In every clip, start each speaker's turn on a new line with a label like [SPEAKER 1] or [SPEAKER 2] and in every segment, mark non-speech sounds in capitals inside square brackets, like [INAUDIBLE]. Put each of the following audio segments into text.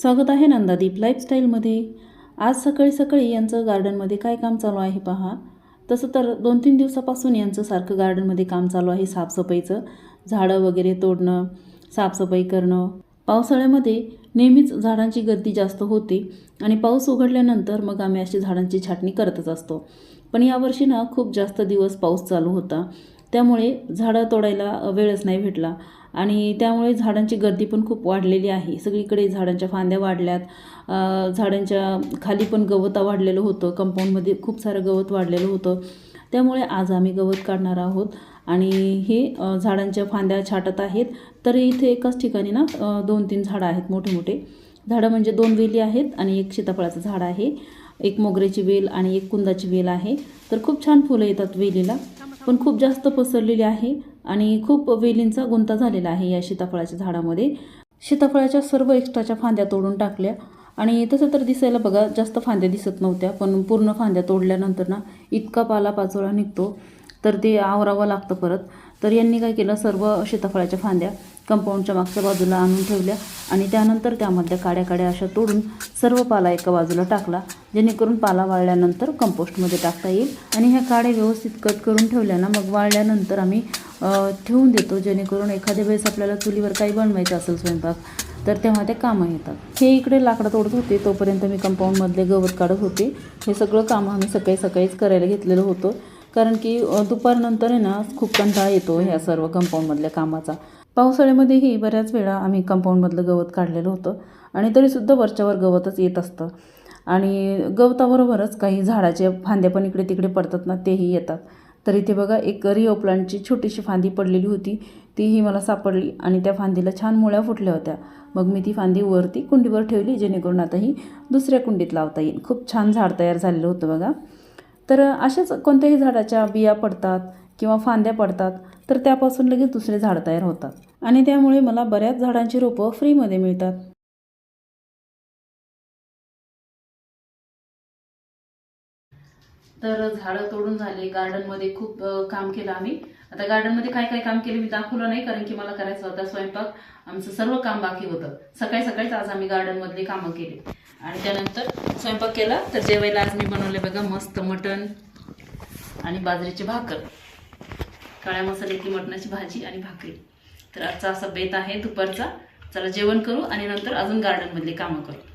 [SPEAKER 1] स्वागत आहे नंदादीप लाईफस्टाईलमध्ये आज सकाळी सकाळी यांचं गार्डनमध्ये काय काम चालू आहे पहा. तसं तर दोन तीन दिवसापासून यांचं सारखं गार्डनमध्ये काम चालू आहे साफसफाईचं. झाडं वगैरे तोडणं साफसफाई करणं. पावसाळ्यामध्ये नेहमीच झाडांची गर्दी जास्त होते आणि पाऊस उघडल्यानंतर मग आम्ही अशी झाडांची छाटणी करतच असतो. पण यावर्षी ना खूप जास्त दिवस पाऊस चालू होता. त्यामुळे झाडं तोडायला वेळच नाही भेटला. आणि त्यामुळे झाडांची गर्दी पण खूप वाढलेली आहे. सगळीकडे झाडांच्या फांद्या वाढल्यात. झाडांच्या खाली पण गवत वाढलेलं होतं. कंपाऊंडमध्ये खूप सारं गवत वाढलेलं होतं. त्यामुळे आज आम्ही गवत काढणार आहोत. आणि हे झाडांच्या फांद्या छाटत आहेत. तर इथे एकाच ठिकाणी ना दोन तीन झाडं आहेत मोठे मोठे झाडं म्हणजे दोन वेली आहेत आणि एक सीताफळाचं झाड आहे. एक मोगऱ्याची वेल आणि एक कुंदाची वेल आहे. तर खूप छान फुलं येतात वेलीला. पण खूप जास्त पसरलेली आहे आणि खूप वेलींचा गुंता झालेला आहे या सीताफळाच्या झाडामध्ये. सीताफळाच्या सर्व एक्स्ट्राच्या फांद्या तोडून टाकल्या. आणि तसं तर दिसायला बघा जास्त फांद्या दिसत नव्हत्या पण पूर्ण फांद्या तोडल्यानंतर ना इतका पाला पाचोळा निघतो. तर ते आवरावं लागतं परत. तर यांनी काय केलं सर्व सीताफळाच्या फांद्या कंपाऊंडच्या मागच्या बाजूला आणून ठेवल्या आणि त्यानंतर त्यामधल्या काड्या काड्या अशा तोडून सर्व पाला एका बाजूला टाकला जेणेकरून पाला वाळल्यानंतर कंपोस्टमध्ये टाकता येईल. आणि ह्या काड्या व्यवस्थित कट करून ठेवल्या ना मग वाळल्यानंतर आम्ही ठेवून देतो जेणेकरून एखाद्या वेळेस आपल्याला चुलीवर काही बनवायचं असेल स्वयंपाक तर तेव्हा ते कामं येतात. हे इकडे लाकडं तोडत होते तोपर्यंत मी कंपाऊंडमधले गवत काढत होते. हे सगळं कामं आम्ही सकाळी सकाळीच करायला घेतलेलं होतं. कारण की दुपारनंतर आहे ना खूप कंटाळा येतो ह्या सर्व कंपाऊंडमधल्या कामाचा. पावसाळ्यामध्येही बऱ्याच वेळा आम्ही कंपाऊंडमधलं गवत काढलेलं होतं आणि तरीसुद्धा वरच्यावर गवतच येत असतं. आणि गवताबरोबरच काही झाडाचे फांद्या पण इकडे तिकडे पडतात ना तेही येतात. तर इथे बघा एक रिओ प्लांटची छोटीशी फांदी पडलेली होती. तीही मला सापडली आणि त्या फांदीला छान मुळ्या फुटल्या होत्या. मग मी ती फांदी वरती कुंडीवर ठेवली जेणेकरून आता ही दुसऱ्या कुंडीत लावता येईल. खूप छान झाड तयार झालेलं होतं बघा. तर अशाच कोणत्याही झाडाच्या बिया पडतात किंवा फांद्या पडतात तर त्यापासून लगेच दुसरे झाड तयार होतात. आणि त्यामुळे मला बऱ्याच झाडांची रोपं फ्रीमध्ये मिळतात. तर झाडं तोडून झाले गार्डनमध्ये खूप काम केलं आम्ही. आता गार्डनमध्ये काय काय काम केलं मी दाखवलं नाही कारण की मला करायचं होता स्वयंपाक. आमचं सर्व काम बाकी होतं. सकाळी सकाळीच आज आम्ही गार्डनमधले कामं केली. आणि त्यानंतर स्वयंपाक केला. तर जेवायला आज मी बनवले बघा मस्त मटण आणि बाजरीची भाकर. काळ्या मसाल्याची मटणाची भाजी आणि भाकरी. तर आजचा असा बेत आहे दुपारचा. चला जेवण करू आणि नंतर अजून गार्डनमधली कामं करू.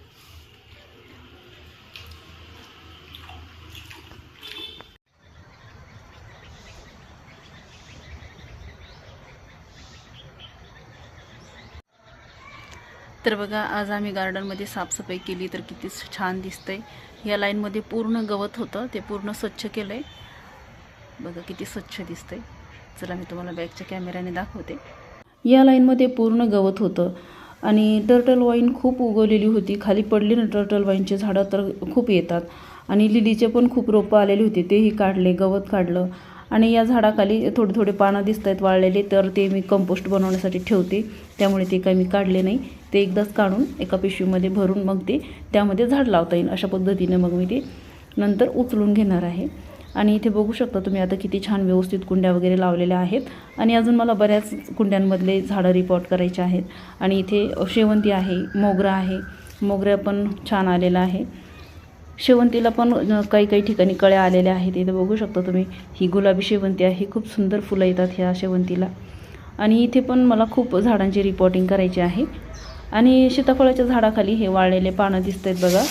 [SPEAKER 1] तर बघा आज आम्ही गार्डनमध्ये साफसफाई केली तर किती छान दिसतंय. या लाईनमध्ये पूर्ण गवत होतं ते पूर्ण स्वच्छ केलं आहे बघा किती स्वच्छ दिसतंय. चला मी तुम्हाला बॅगच्या कॅमेऱ्याने दाखवते. या लाईनमध्ये पूर्ण गवत होतं आणि टर्टल वाईन खूप उगवलेली होती. खाली पडली ना टर्टल वाईनचे झाडं तर खूप येतात. आणि लिलीचे पण खूप रोपं आलेली होती. तेही काढले गवत काढलं. आणि या झाडाखाली थोडे थोडे पानं दिसत आहेत वाळलेले तर ते मी कंपोस्ट बनवण्यासाठी ठेवते. त्यामुळे ते काही मी काढले नाही. ते एकदाच काढून एका पिशवीमध्ये भरून मग ते त्यामध्ये झाड लावता येईल अशा पद्धतीने मग मी ते नंतर उचलून घेणार आहे. आणि इथे बघू शकता तुम्ही आता किती छान व्यवस्थित कुंड्या वगैरे लावलेल्या आहेत. आणि अजून मला बऱ्याच कुंड्यांमधले झाडं रिपोर्ट करायचे आहेत. आणि इथे शेवंती आहे मोगरा आहे. मोगरा पण छान आलेला आहे. शेवंतीला पण काही काही ठिकाणी कळ्या आलेल्या आहेत. इथे बघू शकता तुम्ही ही गुलाबी शेवंती आहे. खूप सुंदर फुलं येतात ह्या शेवंतीला. आणि इथे पण मला खूप झाडांची रिपोर्टिंग करायची आहे. आणि सीताफळाच्या झाडाखाली हे वाळलेले पानं दिसत आहेत बघा.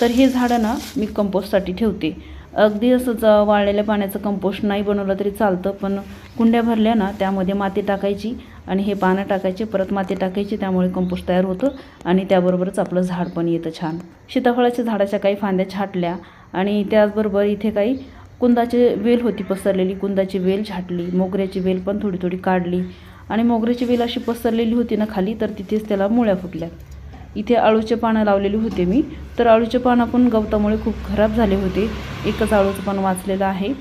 [SPEAKER 1] तर हे झाडं ना मी कंपोस्टसाठी ठेवते. अगदी असंच वाळलेल्या पाण्याचं कंपोस्ट नाही बनवलं तरी चालतं पण कुंड्या भरल्या ना त्यामध्ये माती टाकायची आणि हे पानं टाकायचे परत माती टाकायची त्यामुळे कंपोस्ट तयार होतं आणि त्याबरोबरच आपलं झाड पण येतं छान. सीताफळाच्या झाडाच्या काही फांद्या छाटल्या आणि त्याचबरोबर इथे काही कुंदाची वेल होती पसरलेली कुंदाची वेल छाटली मोगऱ्याची वेल पण थोडी थोडी काढली आणि मोगऱ्याची वेल अशी पसरलेली होती ना खाली तर तिथेच त्याला मुळ्या फुटल्या. इथे अळूचे पानं लावलेली होते मी तर अळूचे पानं पण गवतामुळे खूप खराब झाले होते. एकच अळूचं पान वाचलेलं आहे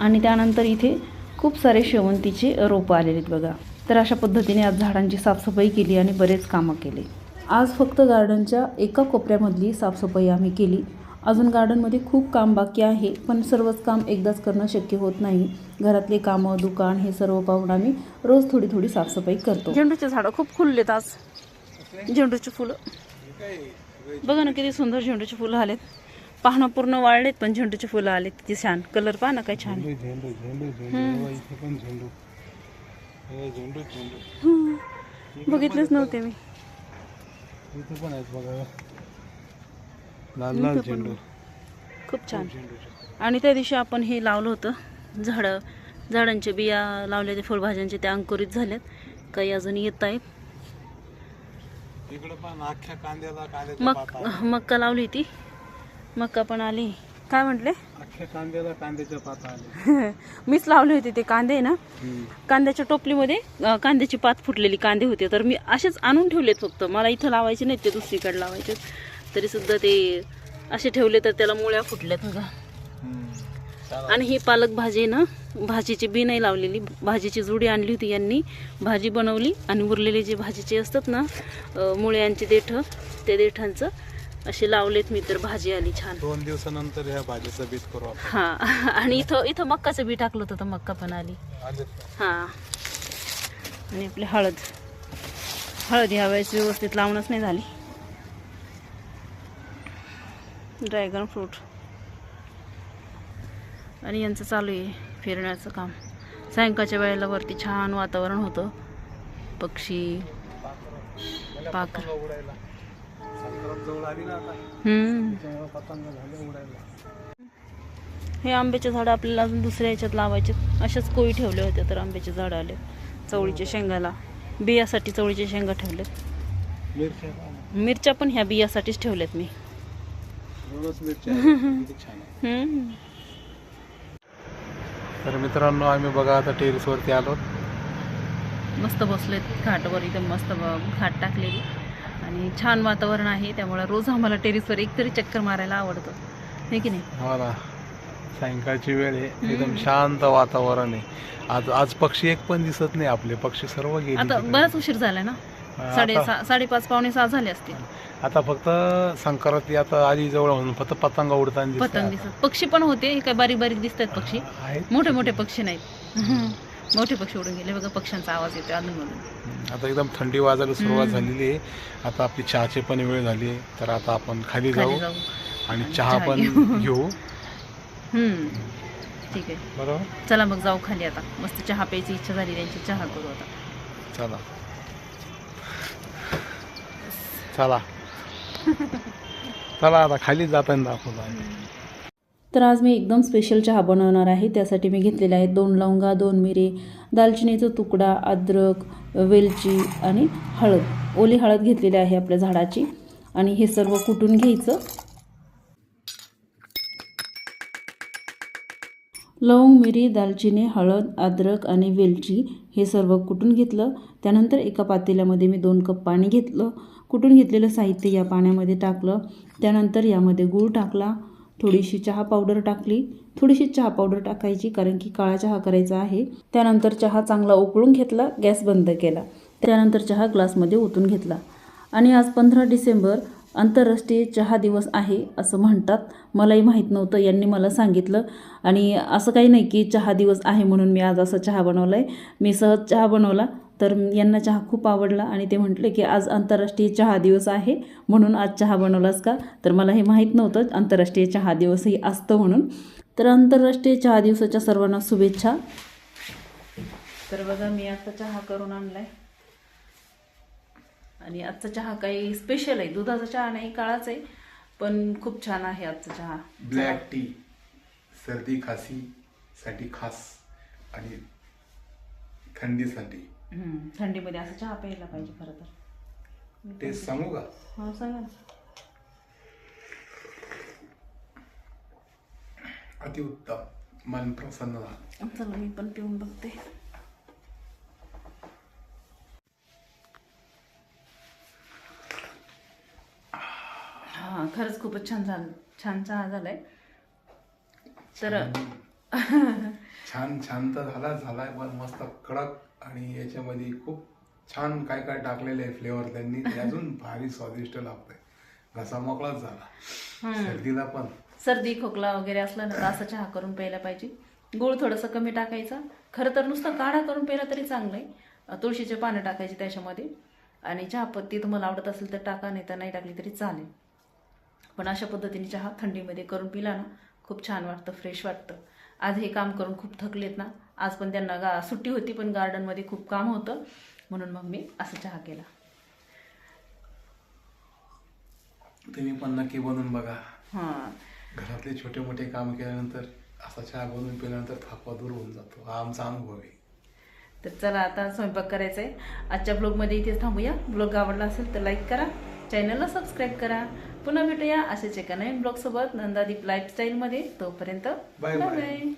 [SPEAKER 1] आणि त्यानंतर इथे खूप सारे शेवंतीचे रोपं आलेले आहेत बघा. तर अशा पद्धतीने आज झाडांची साफसफाई केली आणि बरेच कामं केले. आज फक्त गार्डनच्या एका कोपऱ्यामधली साफसफाई आम्ही केली. अजून गार्डनमध्ये खूप काम बाकी आहे पण सर्वच काम एकदाच करणं शक्य होत नाही. घरातले कामं दुकान हे सर्व पाहून आम्ही रोज थोडी थोडी साफसफाई करतो. झेंडूचे झाडं खूप फुललेत आज. झेंडूची फुलं. बघा ना किती सुंदर झेंडूचे फुलं आलेत. पाहणं पूर्ण वाळलेत पण झेंडूचे फुलं आलेत. किती छान. कलर पहा ना काय छान.
[SPEAKER 2] झेंडू झेंडू.
[SPEAKER 1] बघितलेच नव्हते मी.
[SPEAKER 2] इथे पण आहेत बघा. लाल लाल झेंडू.
[SPEAKER 1] खूप छान. आणि त्या दिवशी आपण हे लावलं होतं. झाडं झाडांच्या बिया लावल्या ते फळभाज्यांचे त्या अंकुरित झाल्यात काही अजून येत आहेत. मक मक्का लावली ती मक्का पण आली. काय म्हटले?
[SPEAKER 2] अख्ख्या कांद्याला कांद्याच्या पाता आले. [LAUGHS]
[SPEAKER 1] मीच लावले होते ते कांदे ना. कांद्याच्या टोपलीमध्ये अं, कांद्याची पात फुटलेली कांदे होते. तर मी असेच आणून ठेवलेत फक्त. मला इथं लावायचे नाहीत ते दुसरीकडे लावायचे. तरी सुद्धा ते असे ठेवले तर त्याला मुळ्या फुटल्यात बघा. आणि ही पालक भाजी ना भाजीची बी नाही लावलेली. भाजीची जुडी आणली होती यांनी. भाजी बनवली आणि उरलेले जे भाजीचे असतात ना अं, मुळ्यांचे देठं त्या देठांचं. असे लावलेत मी तर भाजी आली छान.
[SPEAKER 2] दोन दिवसानंतर ह्या भाजीचं बीज करू आपण.
[SPEAKER 1] हा आणि इथं इथं मक्काचं बी टाकलं होतं तर मक्का पण आली.
[SPEAKER 2] आलेत का?
[SPEAKER 1] हा. आणि आपली हळद. हळद ह्या वेळेस व्यवस्थित लावणंच नाही झाली. Dragon fruit. आणि यांचं चालू आहे फिरण्याचं काम. सायंकाळच्या वेळेला वरती छान वातावरण होतं. पक्षी. पाखर.
[SPEAKER 2] पतंग उडायला जवळ आली ना आता.
[SPEAKER 1] हम्म.
[SPEAKER 2] त्याच्यामुळे पतंग झाले उडायला.
[SPEAKER 1] हे आंब्याचे झाडं आपल्याला अजून दुसऱ्या ह्याच्यात लावायचे. अशाच कोळी ठेवले होते तर आंब्याचे झाडं आले. चवळीच्या शेंगाला. बियासाठी चवळीच्या शेंगा ठेवलेत.
[SPEAKER 2] मिरच्या पण.
[SPEAKER 1] ह्या बियासाठीच ठेवल्यात मी.
[SPEAKER 2] तर मित्रांनो आम्ही बघा आता टेरेसवरती आलो
[SPEAKER 1] मस्त बसलेत घाटावर एकदम मस्त घाट टाकलेली. आणि छान वातावरण आहे त्यामुळे रोज आम्हाला टेरेसवर एकतरी चक्कर मारायला आवडतं. हे की नाही?
[SPEAKER 2] हो ना सायंकाळची वेळ आहे एकदम शांत वातावरण आहे. आज आज पक्षी एक पण दिसत नाही आपले पक्षी सर्व गेले
[SPEAKER 1] आता. बराच उशीर झालाय ना? साडे
[SPEAKER 2] आता-
[SPEAKER 1] साडेपाच पावणे सहा झाले असतील.
[SPEAKER 2] आता फक्त संक्रांती आता आली जवळ म्हणून फक्त पतंग उडताना दिसतात.
[SPEAKER 1] पतंग दिसत पक्षी पण होते हे काय बारीक बारीक दिसत आहेत पक्षी.
[SPEAKER 2] आहेत.
[SPEAKER 1] मोठे मोठे पक्षी नाहीत. मोठे पक्षी उडून गेले. बघा पक्ष्यांचा आवाज येतो अधूनमधून.
[SPEAKER 2] आता एकदम थंडी वाजायला सुरुवात. झालेली आहे. आता आपली चहाची पण वेळ झाली आहे. तर आता आपण खाली जाऊ आणि चहा पण
[SPEAKER 1] घेऊ. ठीक आहे.
[SPEAKER 2] बरोबर?
[SPEAKER 1] चला मग जाऊ खाली आता. मस्त चहा प्यायची इच्छा झाली. त्यांची चहा करू आता.
[SPEAKER 2] चला. चला. [LAUGHS] चला आता खाली जाताना दाखवतो.
[SPEAKER 1] तर आज मी एकदम स्पेशल चहा बनवणार आहे. त्यासाठी मी घेतलेले आहेत दोन लवंगा दोन मिरे दालचिनीचा तुकडा अद्रक वेलची आणि हळद. ओली हळद घेतलेली आहे आपल्या झाडाची. आणि हे सर्व कुटून घ्यायचं? लवंग मिरी दालचिनी हळद अद्रक आणि वेलची हे सर्व कुटून घेतलं? त्यानंतर एका पातेल्यामध्ये मी दोन कप पाणी घेतलं. कुटून घेतलेलं साहित्य या पाण्यामध्ये टाकलं? त्यानंतर यामध्ये गूळ टाकला. थोडीशी चहा पावडर टाकली. थोडीशी चहा पावडर टाकायची कारण की काळा चहा करायचा आहे. त्यानंतर चहा चांगला उकळून घेतला गॅस बंद केला. त्यानंतर चहा ग्लासमध्ये ओतून घेतला. आणि आज पंधरा डिसेंबर आंतरराष्ट्रीय चहा दिवस आहे असं म्हणतात. मलाही माहीत नव्हतं यांनी मला सांगितलं. आणि असं काही नाही की चहा दिवस आहे म्हणून मी आज असा चहा बनवला आहे मी सहज चहा बनवला तर यांना चहा खूप आवडला आणि ते म्हटले की आज आंतरराष्ट्रीय चहा दिवस आहे म्हणून आज चहा बनवलास का? तर मला हे माहीत नव्हतं आंतरराष्ट्रीय चहा दिवसही असतं म्हणून. तर आंतरराष्ट्रीय चहा दिवसाच्या सर्वांना शुभेच्छा. तर बघा मी आता चहा करून आणला आहे आणि आजचा चहा काही स्पेशल आहे. दुधाचा चहा नाही काळाच आहे पण खूप छान आहे आजचा चहा.
[SPEAKER 2] ब्लॅक टी सर्दी खासी साठी खास आणि थंडीसाठी.
[SPEAKER 1] हम्म, थंडीमध्ये असा चहा प्यायला पाहिजे खरं तर.
[SPEAKER 2] टेस्ट सांगू का?
[SPEAKER 1] हा सांगा ना.
[SPEAKER 2] अतिउत्तम मन प्रसन्न झालं.
[SPEAKER 1] चला मी पण पिऊन बघते. खूपच छान झालं छान चहा झालाय. तर
[SPEAKER 2] छान. [LAUGHS] शांत झाला झालाय पण मस्त कडक आणि याच्यामध्ये खूप छान काय काय टाकलेले आहे फ्लेवर त्यांनी ते अजून [LAUGHS] भारी स्वादिष्ट लागतंय. घसा मोकळाच झाला. सर्दीला पण.
[SPEAKER 1] सर्दी खोकला वगैरे असला ना तर असा चहा करून प्यायला पाहिजे. गुळ थोडंसं कमी टाकायचा. खरं तर नुसतं काढा करून प्यायला तरी चांगलं आहे तुळशीचे पानं टाकायचे त्याच्यामध्ये. आणि चहापत्ती तुम्हाला आवडत असेल तर टाका नाही तर नाही टाकली तरी चालेल. पण अशा पद्धतीने चहा थंडीमध्ये करून पिला ना खूप छान वाटतं फ्रेश वाटतं. आज हे काम करून खूप थकलेत ना आज पण त्यांना गा सुट्टी होती पण गार्डनमध्ये खूप काम होतं म्हणून मग मी असं चहा केला.
[SPEAKER 2] तुम्ही पण नक्की बनवून बघा.
[SPEAKER 1] हां.
[SPEAKER 2] घरातले छोटे मोठे काम केल्यानंतर असा चहा बनवून पिल्यानंतर थकवा दूर होऊन जातो. हा आमचा अनुभव आहे.
[SPEAKER 1] तर चला आता स्वयंपाक करायचा आहे आजच्या ब्लॉगमध्ये इथेच थांबूया. ब्लॉग आवडला असेल तर लाईक करा. चॅनलला सबस्क्राईब करा. पुन्हा भेटूया असेच एका नवीन ब्लॉगसोबत नंदादीप लाईफस्टाईलमध्ये तोपर्यंत
[SPEAKER 2] bye.
[SPEAKER 1] बाय